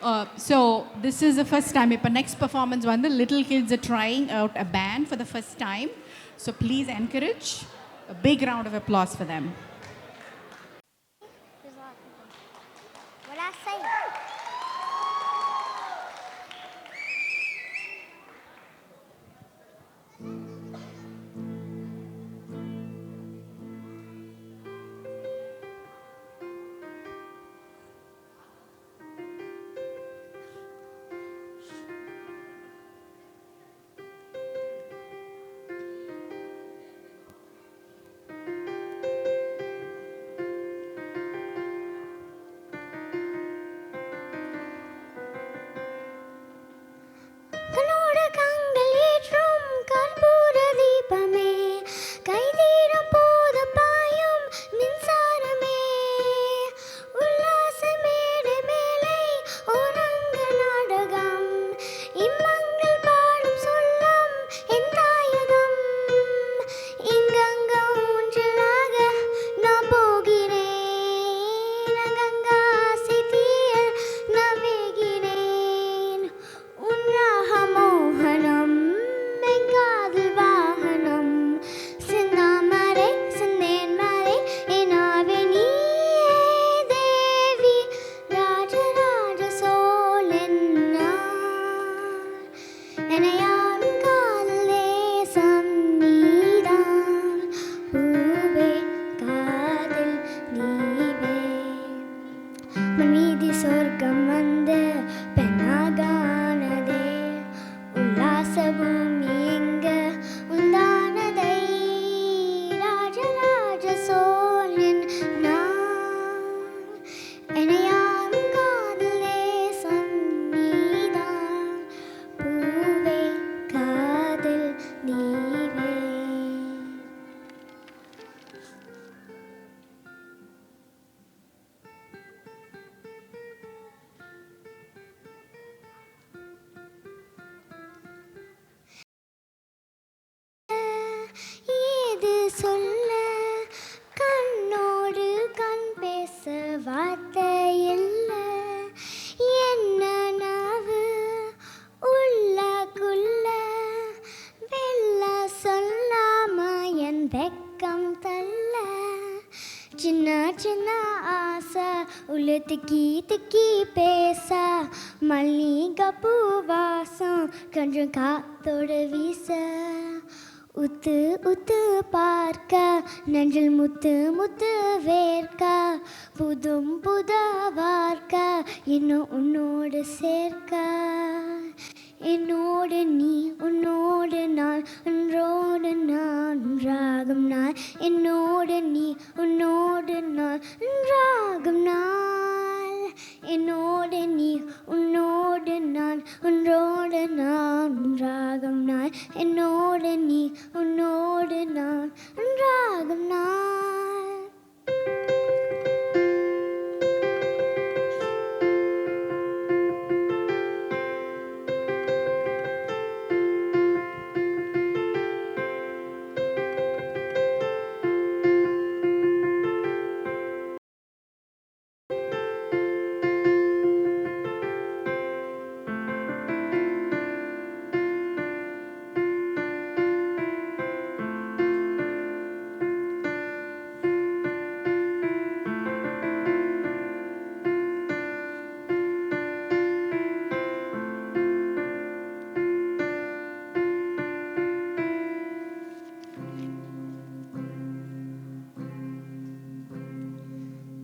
Uh, so this is the first time. இப்போ next performance வந்து little kids are trying out a band for the first time. So please encourage a big round of applause for them. What I say? らが வெக்கம் தள்ள. சின்ன சின்ன ஆசை உள்ள திக்கி திக்கி பேச. பூ வாசம் கொஞ்சம் காத்தோட வீச. உத்து உத்து பார்க்க நெஞ்சில் முத்து முத்து வேர்க்க. புதும் புத வார்க்க இன்னும் உன்னோடு சேர்க்க. என்னோடு நீ உன்னோடு நான் அன்றோடு நான் ஒன்றாகும் நான். என்னோடு நீ உன்னோடு நான் ஒன்றாகும் நாள் என்னோடு நீ உன்னோடு நான் ஒன்றோடு நான் ஒன்றாகும் நாள் என்னோடு நீ உன்னோடு நான்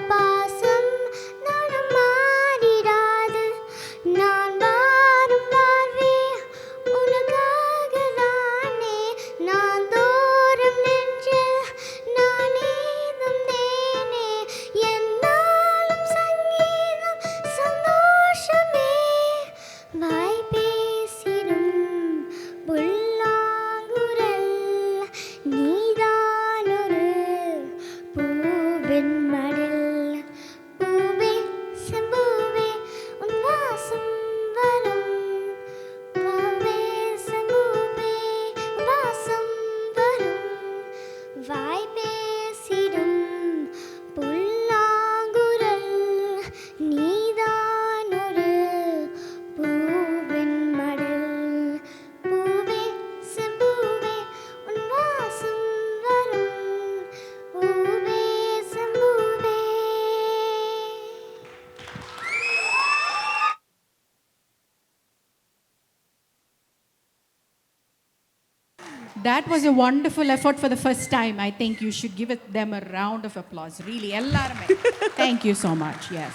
passa. that was a wonderful effort for the first time. I think you should give them a round of applause, really. Ellarume. Thank you so much. Yes.